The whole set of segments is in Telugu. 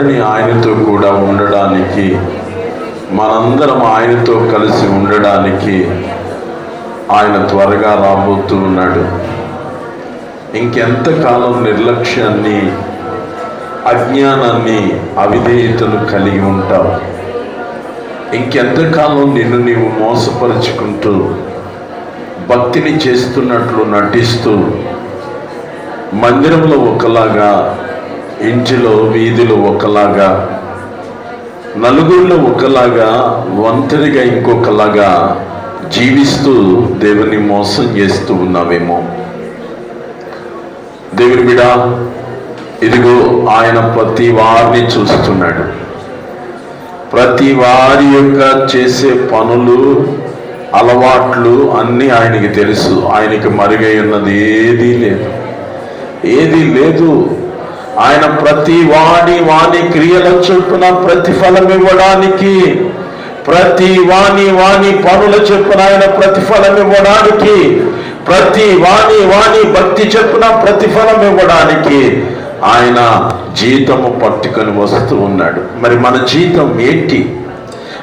మనందరినీ ఆయనతో కూడా ఉండడానికి మనందరం ఆయనతో కలిసి ఉండడానికి ఆయన త్వరగా రాబోతూ ఉన్నాడు. ఇంకెంతకాలం నిర్లక్ష్యాన్ని అజ్ఞానాన్ని అవిధేయతను కలిగి ఉంటావు? ఇంకెంతకాలం నిన్ను నీవు మోసపరుచుకుంటూ భక్తిని చేస్తున్నట్లు నటిస్తూ మందిరంలో ఒకలాగా ఇంటిలో వీధిలో ఒకలాగా నలుగురిలో ఒకలాగా ఒంటరిగా ఇంకొకలాగా జీవిస్తూ దేవుని మోసం చేస్తూ ఉన్నావేమో. దేవుని బిడ ఇదిగో ఆయన ప్రతి వారిని చూస్తున్నాడు. ప్రతి వారి యొక్క చేసే పనులు అలవాట్లు అన్నీ ఆయనకి తెలుసు. ఆయనకి మరుగై ఉన్నది ఏదీ లేదు. ఏదీ లేదు. ఆయన ప్రతి వాడి వాని క్రియల చొప్పున ప్రతిఫలం ఇవ్వడానికి ప్రతి వాణి వాణి పనుల చొప్పున ఆయన ప్రతిఫలం ఇవ్వడానికి ప్రతి వాణి వాణి భక్తి చొప్పున ప్రతిఫలం ఇవ్వడానికి ఆయన జీతము పట్టుకొని వస్తూ ఉన్నాడు. మరి మన జీతం ఏంటి?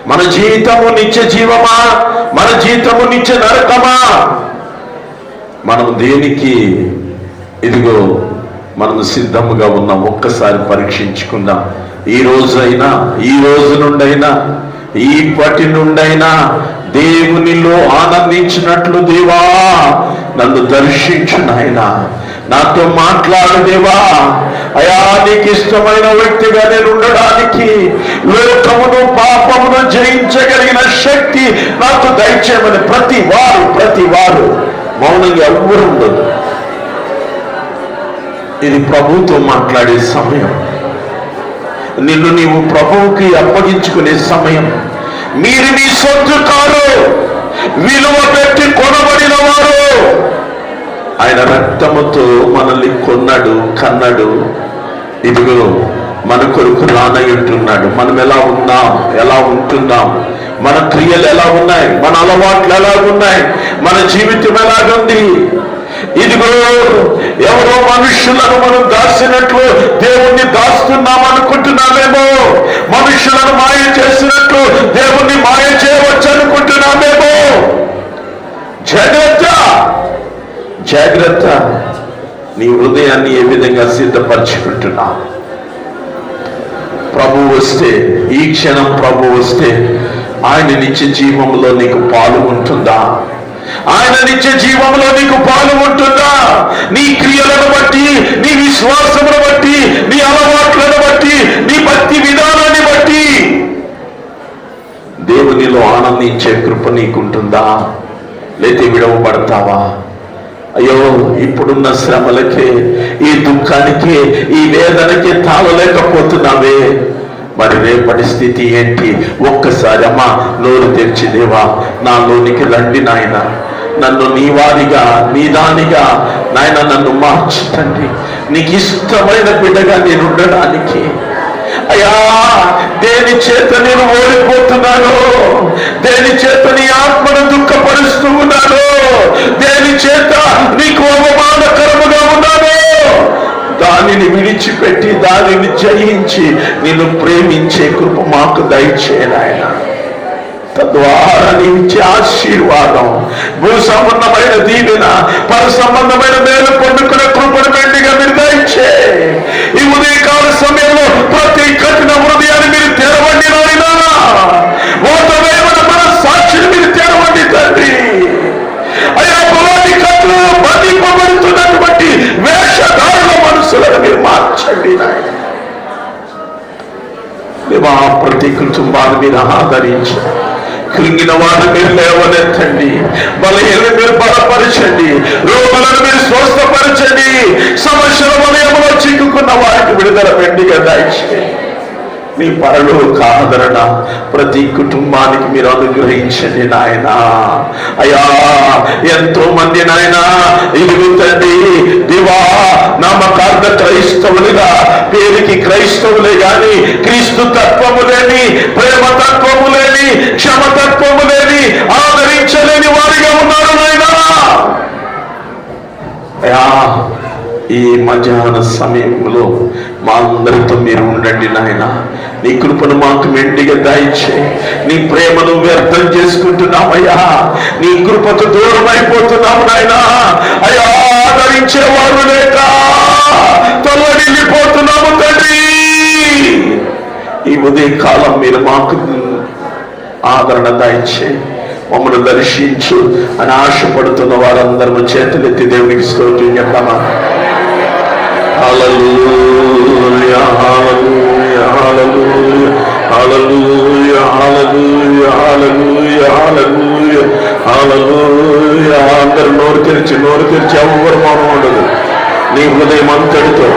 మన జీవితము నిత్య జీవమా? మన జీవితము నిత్య నరకమా? మనం దేనికి? ఇదిగో మనం సిద్ధముగా ఉన్నాం. ఒక్కసారి పరీక్షించుకుందాం. ఈ రోజైనా ఈ రోజు నుండైనా ఈపటి నుండైనా దేవునిలో ఆనందించినట్లు దేవా నన్ను దర్శించు నాయనా. నాతో మాట్లాడు దేవా. అయా నీకు ఇష్టమైన వ్యక్తిగా నేను ఉండడానికి లోకమును పాపమును జయించగలిగిన శక్తి నాకు దయచేయమని ప్రతి వారు ప్రతి వారు మౌనంగా ఎవ్వరు ఉండదు ఇది ప్రభుతో మాట్లాడే సమయం. నిన్ను నీవు ప్రభువుకి అప్పగించుకునే సమయం. మీరు మీ సొత్తు కారు విలువ పెట్టి కొనబడిన వారు. ఆయన రక్తముతో మనల్ని కొన్నాడు కన్నాడు. ఇదిగో మన కొరకు రానయ్యుంటున్నాడు మనం ఎలా ఉన్నాం? ఎలా ఉంటున్నాం? మన క్రియలు ఎలా ఉన్నాయి? మన అలవాట్లు ఎలా ఉన్నాయి? మన జీవితం ఎలాగుంది? ఇదిగో ఎవరో మనుషులను మనం దాచినట్లు దేవుణ్ణి దాస్తున్నాం అనుకుంటున్నామేమో మనుషులను మాయ చేసినట్లు దేవుణ్ణి మాయ చేయవచ్చు అనుకుంటున్నామేమో జాగ్రత్త జాగ్రత్త. నీ హృదయాన్ని ఏ విధంగా సిద్ధపరచుకుంటున్నా ప్రభు వస్తే ఈ క్షణం ప్రభు వస్తే ఆయన నిత్య జీవంలో నీకు పాలు ఉంటుందా? ఆయన నిత్య జీవంలో నీకు పాలు ఉంటుందా? నీ క్రియలను బట్టి నీ విశ్వాసమును బట్టి నీ అలవాట్లను బట్టి నీ భక్తి విధానాన్ని బట్టి. దేవునిలో ఆనందించే కృప నీకుంటుందా? లేతే విడవబడతావా? అయ్యో ఇప్పుడున్న శ్రమలకే ఈ దుఃఖానికి ఈ వేదనకి తాళలేకపోతున్నావే. మరి రేపటి స్థితి ఏంటి? ఒక్కసారి అమ్మా నోరు తెరిచి దేవా నాలోనికి రండి నాయన. నన్ను నీ వారిగా నీ దానిగా నాయన నన్ను మార్చుతండి నీకు ఇష్టమైన బిడ్డగా నేను ఉండడానికి. అయ్యా దేని చేత నేను ఓడిపోతున్నాను దేని చేత నీ ఆత్మను దుఃఖపరుస్తూ ఉన్నాను దేని చేత నీకు అవమానకరముగా ఉన్నాను దానిని విడిచిపెట్టి దానిని జయించి నిన్ను ప్రేమించే కృప మాకు దయచేయనాయన తద్వారా నీవిచ్చే ఆశీర్వాదం భూ సంబంధమైన దీవెన పర సంబంధమైన మేలు పొందుకునే కృపను మెండిగా మీరు దయచే ఈ ఉదయకాల సమయంలో ప్రతి కఠిన హృదయాన్ని మీరు తెరవండి నాయనా. మార్చండి నాయన దేవా ప్రతి కుటుంబాన్ని మీరు ఆదరించి కృంగిన వారిని మీరు లేవనెత్తండి. బలహీన మీరు బలపరచండి. రోగులను మీరు స్వస్థపరచండి. సమస్యల వలయంలో చిక్కుకున్న వారికి విడుదల వెండిగా దాయిచేయండి. మీ పరలోక ఆదరణ ప్రతి కుటుంబానికి మీరు అనుగ్రహించండి నాయన. అయ్యా ఎంతో మంది నాయన ఇదిగు తండ్రి దివా నామకార్థ క్రైస్తవులుగా పేరుకి క్రైస్తవులే గాని క్రీస్తు తత్వము లేని ప్రేమ తత్వము లేని క్షమతత్వము లేని ఆదరించలేని వారిగా ఉన్నారు నాయన. అయ్యా ఈ మధ్యాహ్న సమయంలో మా అందరితో మీరు ఉండండి నాయన. నీ కృపను మాకు మెండిగా దాయిచ్చే నీ ప్రేమను వ్యర్థం చేసుకుంటున్నామయ్యా. నీ కృపకు దూరం అయిపోతున్నాము నాయన. అయ్యా ఆదరించేవారు లేక తొలగిపోతున్నాము తండ్రి. ఈ ఉదయ కాలం మీరు మాకు ఆదరణ దాయిచ్చే మమ్మల్ని దర్శించు. అని ఆశపడుతున్న వారందరము చేతులెత్తి దేవునికి స్తోత్రం చెప్తామా? అందరు నోరు తెరిచి నోరు తెరిచి ఎవరు మౌనం ఉండదు. నీ హృదయం అంతటితో.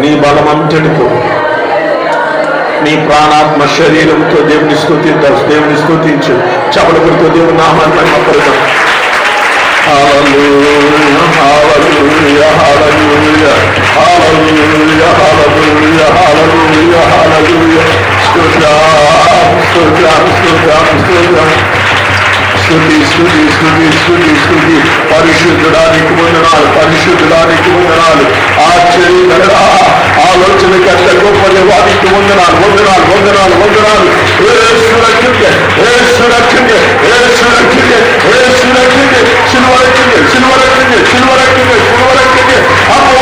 నీ బలం అంతటితో. నీ ప్రాణాత్మ శరీరంతో దేవుని స్థుతించు దేవుని స్థుతించు చపలకుడితో దేవుని నామాన్ని Hallelujah, hallelujah, hallelujah, hallelujah, hallelujah, hallelujah, hallelujah. Hallelujah! up, stood up, stood. స్తుతి స్తుతి స్తుతి స్తుతి స్తుతి పరిశుద్ధుడానికి వందనాలు పరిశుద్ధుడానికి వందనాలు ఆశ్చర్యకర ఆలోచన కట్ట గొప్ప దేవానికి వందనాలు వందనాలు వందనాలు వందనాలు ఏ సురక్షిత ఏ సురక్షిత ఏ సురక్షిత ఏ సురక్షిత సిల్వరక్షిత సిల్వరక్షిత సిల్వరక్షిత సిల్వరక్షిత అమ్మ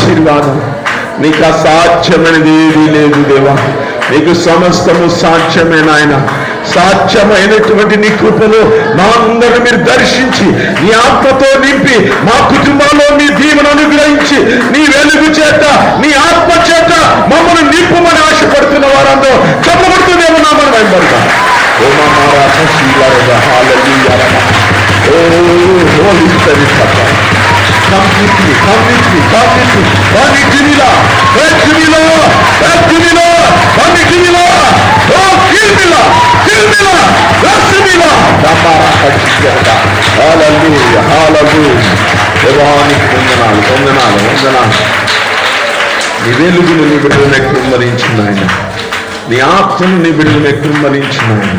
ఆశీర్వాదం. నీకు అసాధ్యమైనది ఏదీ లేదు దేవా. నీకు సమస్తము సాధ్యమే నాయన సాధ్యమైనటువంటి నీ కృపలో మా అందరూ మీరు దర్శించి నీ ఆత్మతో నింపి మా కుటుంబాల్లో మీ దీవెను అనుగ్రహించి నీ వెలుగు చేత నీ ఆత్మ చేత మమ్మల్ని నింపమని ఆశపడుతున్న వారందరూ చెప్పబడుతుందేమో నా మనం వెంబడతాం ఓ మా మారాట శీలారద హాలూయారద ఓ హోలీ స్పిరిట్ పట్ల Come with me, come with me, come with me. Come with me, Lord. Come with me, Lord. Come with me, Lord. Come with me, Lord. Oh, kill me, Lord. Kill me, Lord. Bless me, Lord. Hallelujah, hallelujah, hallelujah. దేవానికి వందనాలు వందనాలు వందనాలు నీ వెలుగును నీ బిడ్డలను కుమ్మరించిన ఆయన నీ ఆత్మను నీ బిడ్డలను కుమ్మరించిన ఆయన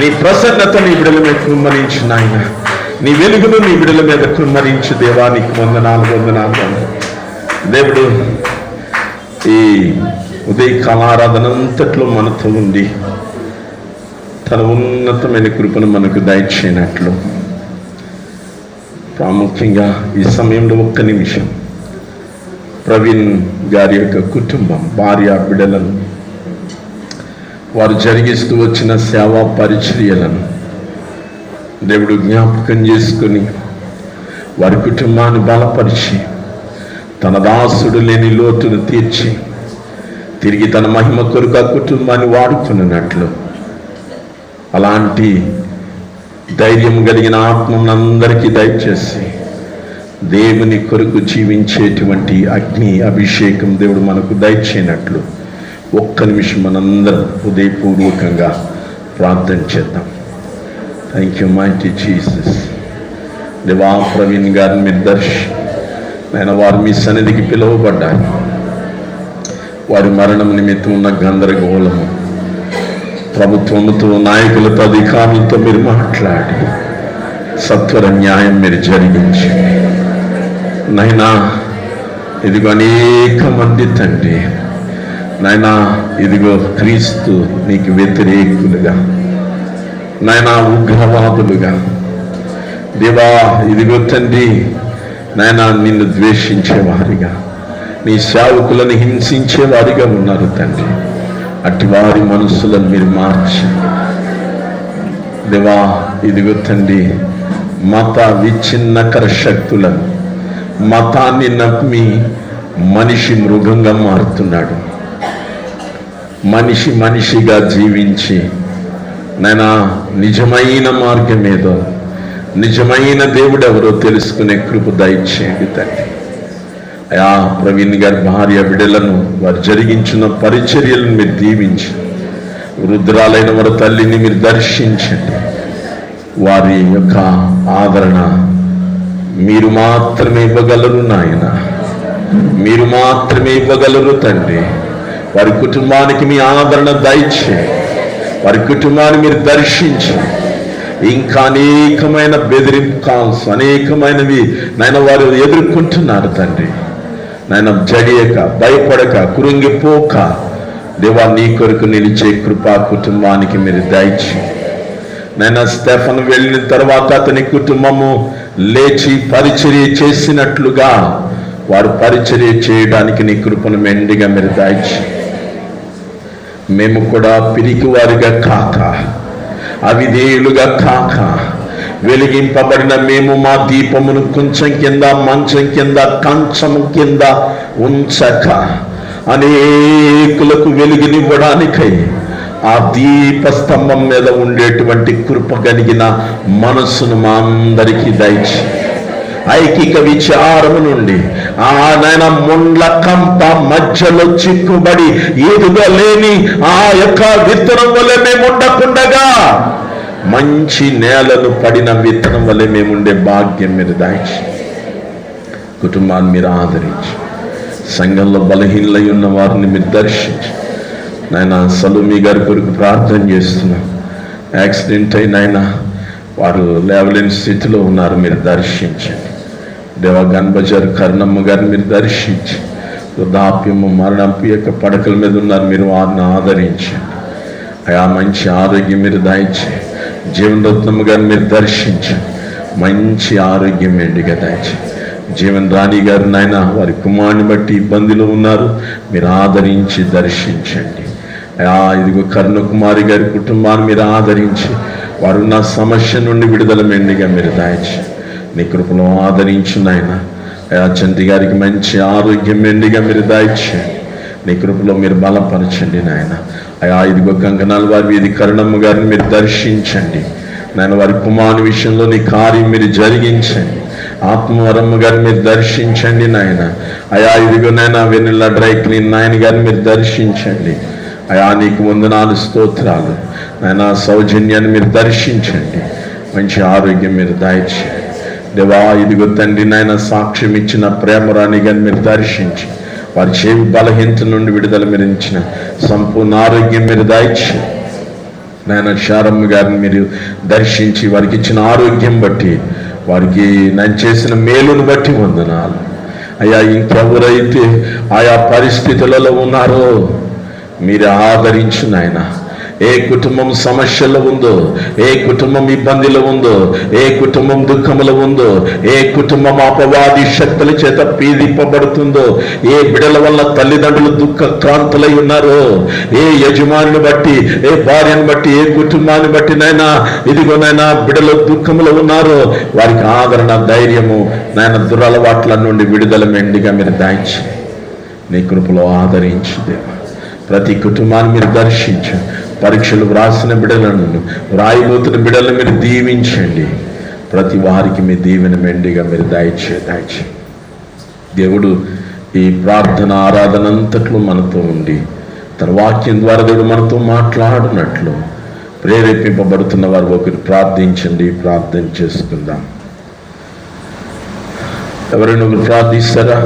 నీ ప్రసన్నత నీ బిడ్డలను కుమ్మరించిన ఆయన నీ వెలుగును నీ బిడల మీద కుమ్మరించు దేవానికి వందనాలు వందనాలు వందనాలు. దేవుడు ఈ ఉదయకాల ఆరాధన అంతట్లో మనతో ఉండి తన ఉన్నతమైన కృపను మనకు దయచేయనట్లు ప్రాముఖ్యంగా ఈ సమయంలో ఒక్క నిమిషం ప్రవీణ్ గారి యొక్క కుటుంబం భార్య బిడలను వారు జరిగిస్తూ వచ్చిన సేవా పరిచర్యలను దేవుడు జ్ఞాపకం చేసుకుని వారి కుటుంబాన్ని బలపరిచి తన దాసుడు లేని లోతును తీర్చి తిరిగి తన మహిమ కొరకు ఆ కుటుంబాన్ని వాడుకున్నట్లు. అలాంటి ధైర్యం కలిగిన ఆత్మను అందరికీ దయచేసి దేవుని కొరకు జీవించేటువంటి అగ్ని అభిషేకం దేవుడు మనకు దయచేయనట్లు ఒక్క నిమిషం మనందరం హృదయపూర్వకంగా ప్రార్థన చేద్దాం. థ్యాంక్ యూ మైటీ జీసస్ దేవా ప్రవీణ్ గారి మీరు దర్శి నేను వారు మీ సన్నిధికి పిలువబడ్డారు వారి మరణం నిమిత్తం ఉన్న గందరగోళము ప్రభుత్వముతో నాయకులతో అధికారులతో మీరు మాట్లాడి సత్వర న్యాయం మీరు జరిగించి నైనా ఇదిగో అనేక మంది తండ్రి నాయనా ఇదిగో క్రీస్తు నీకు వ్యతిరేకులుగా నాయనా ఉగ్రవాదులుగా దేవా ఇదిగో తండ్రి నాయనా నిన్ను ద్వేషించేవారిగా నీ సేవకులను హింసించేవారిగా ఉన్నారు తండ్రి. అట్టి వారి మనసులను మీరు మార్చి. దేవా ఇదిగో తండ్రి మత విచ్ఛిన్నకర శక్తులను మతాన్ని నమ్మి మనిషి మృగంగా మారుతున్నాడు. మనిషి మనిషిగా జీవించి నైనా నిజమైన మార్గం ఏదో? నిజమైన దేవుడు ఎవరో తెలుసుకునే కృప దయచేయండి తండ్రి. అయా ప్రవీణ్ గారి భార్య విడలను వారు జరిగించిన పరిచర్యలను మీరు దీవించి వృద్ధురాలైన వారి తల్లిని మీరు దర్శించండి. వారి యొక్క ఆదరణ మీరు మాత్రమే ఇవ్వగలరు నాయన. మీరు మాత్రమే ఇవ్వగలరు తండ్రి. వారి కుటుంబానికి మీ ఆదరణ దయచేయండి. వారి కుటుంబాన్ని మీరు దర్శించి. ఇంకా అనేకమైన బెదిరింపు కాల్స్ అనేకమైనవి నాయన వారు ఎదుర్కొంటున్నారు తండ్రి. నాయన జడియక భయపడక కురుంగిపోక దేవా నీ కొరకు నిలిచే కృపా కుటుంబానికి మీరు దయచి. నైనా స్టెఫన్ వెళ్ళిన తర్వాత అతని కుటుంబము లేచి పరిచర్య చేసినట్లుగా వారు పరిచర్య చేయడానికి నీ కృపను మెండిగా మీరు దాయిచి. మేము కూడా పిరికివారిగా కాక అవిధేయులుగా కాక వెలిగింపబడిన మేము మా దీపమును కొంచెం కింద మంచం కింద కంచము కింద ఉంచక అనేకులకు వెలుగునివ్వడానికై ఆ దీపస్తంభం మీద ఉండేటువంటి కృప కలిగిన మనస్సును మా అందరికీ దయచి ఐకిక విచారము నుండి ఆ నాయన ముండ్ల కంప మధ్యలో చిక్కుబడి ఏదుగా లేని ఆ యొక్క విత్తనం వల్ల మేము ఉండకుండగా మంచి నేలను పడిన విత్తనం వల్ల మేముండే భాగ్యం మీరు దాచి కుటుంబాన్ని మీరు ఆదరించి సంఘంలో బలహీనలై ఉన్న వారిని మీరు దర్శించి నాయన సలూమి గారి కొరకు ప్రార్థన చేస్తున్నాం. యాక్సిడెంట్ అయిన ఆయన వారు లేవలేని స్థితిలో ఉన్నారు మీరు దర్శించండి. దేవ గన్బజార్ కర్ణమ్మ గారిని మీరు దర్శించి వృద్ధాప్యము మరణపు యొక్క పడకల మీద ఉన్నారు. మీరు వారిని ఆదరించండి. అయా మంచి ఆరోగ్యం మీరు దాయించి జీవనరత్నమ్మ గారిని మీరు దర్శించి మంచి ఆరోగ్యం ఎండిగా దాయించి జీవన్ రాణి గారు నాయన వారి కుమారుని బట్టి ఇబ్బందిలో ఉన్నారు. మీరు ఆదరించి దర్శించండి. అయా ఇదిగో కర్ణకుమారి గారి కుటుంబాన్ని మీరు ఆదరించి వారు నా సమస్య నుండి విడుదల మెండిగా మీరు దాయించండి నీ కృపలో ఆదరించి నాయన. చంటి గారికి మంచి ఆరోగ్యం మెండిగా మీరు దాయిచ్చండి నీ కృపలో మీరు బలపరచండి నాయన. అయా ఇదిగో గంగనాల్ వారి వీధి కరుణమ్మ గారిని మీరు దర్శించండి. నాయన వారి కుమారుని విషయంలో నీ కార్యం మీరు జరిగించండి. ఆత్మవరమ్మ గారిని మీరు దర్శించండి నాయన. అయా ఇదిగో నాయన వెన్నెల డ్రై క్లీన్ నాయన గారిని మీరు దర్శించండి. అయా నీకు వందనాలు స్తోత్రాలు. నాయన సౌజన్యాన్ని మీరు దర్శించండి. మంచి ఆరోగ్యం మీరు దాయిచేయండి దేవా ఇదిగో తండ్రి నాయన సాక్ష్యం ఇచ్చిన ప్రేమరాణి గారిని మీరు దర్శించి వారి చేవి బలహీనత నుండి విడుదల మీరించిన సంపూర్ణ ఆరోగ్యం మీరు దాయిచ్చి నాయన శారమ్మ గారిని మీరు దర్శించి వారికి ఇచ్చిన ఆరోగ్యం బట్టి వారికి నేను చేసిన మేలును బట్టి వందనాలు. అయ్యా ఇంకెవరైతే ఆయా పరిస్థితులలో ఉన్నారో మీరు ఆదరించు నాయనా. ఏ కుటుంబం సమస్యలో ఉందో ఏ కుటుంబం ఇబ్బందిలో ఉందో ఏ కుటుంబం దుఃఖములో ఉందో ఏ కుటుంబం అపవాది శక్తుల చేత పీడింపబడుతుందో ఏ బిడల వల్ల తల్లిదండ్రులు దుఃఖక్రాంతులై ఉన్నారో ఏ యజమానిని బట్టి ఏ భార్యను బట్టి ఏ కుటుంబాన్ని బట్టి నైనా ఇదిగోనైనా బిడలు దుఃఖములో ఉన్నారో వారికి ఆదరణ ధైర్యము నాయన దురలవాట్ల నుండి విడుదల మెండిగా మీరు దాయించి. నీ కృపలో ఆదరించు దేవా. ప్రతి కుటుంబాన్ని మీరు దర్శించు. పరీక్షలు వ్రాసిన బిడలను వ్రాయిపోతున్న బిడలను మీరు దీవించండి. ప్రతి వారికి మీ దీవెన మెండిగా మీరు దయచే దయచే దేవుడు ఈ ప్రార్థన ఆరాధన అంతట్లో మనతో ఉండి తన వాక్యం ద్వారా దేవుడు మనతో మాట్లాడినట్లు ప్రేరేపింపబడుతున్న వారు ఒకరు ప్రార్థించండి ప్రార్థన చేసుకుందాం. ఎవరైనా ఒకరు ప్రార్థిస్తారా?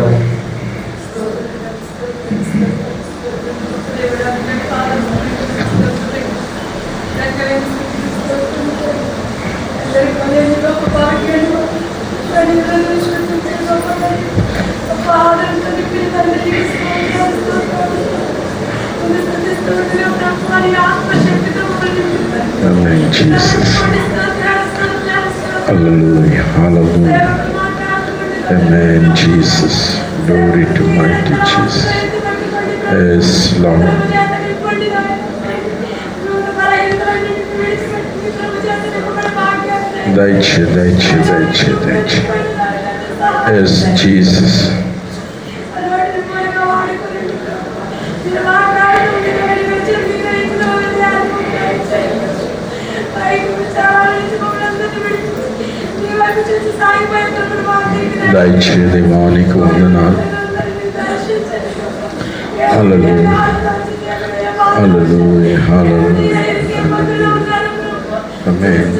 Amen, Jesus. Hallelujah, hallelujah. Amen, Jesus. Glory to mighty Jesus. Yes, Lord. దయచే దయచే దయచే దయచే ఎస్ జీసస్ దయచే దేవానికి వందనాలు హల్లెలూయా హల్లెలూయా హల్లెలూయా ఆమేన్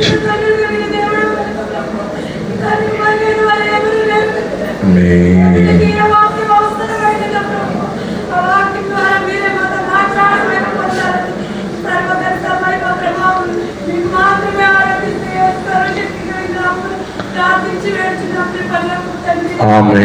Amém. Amém.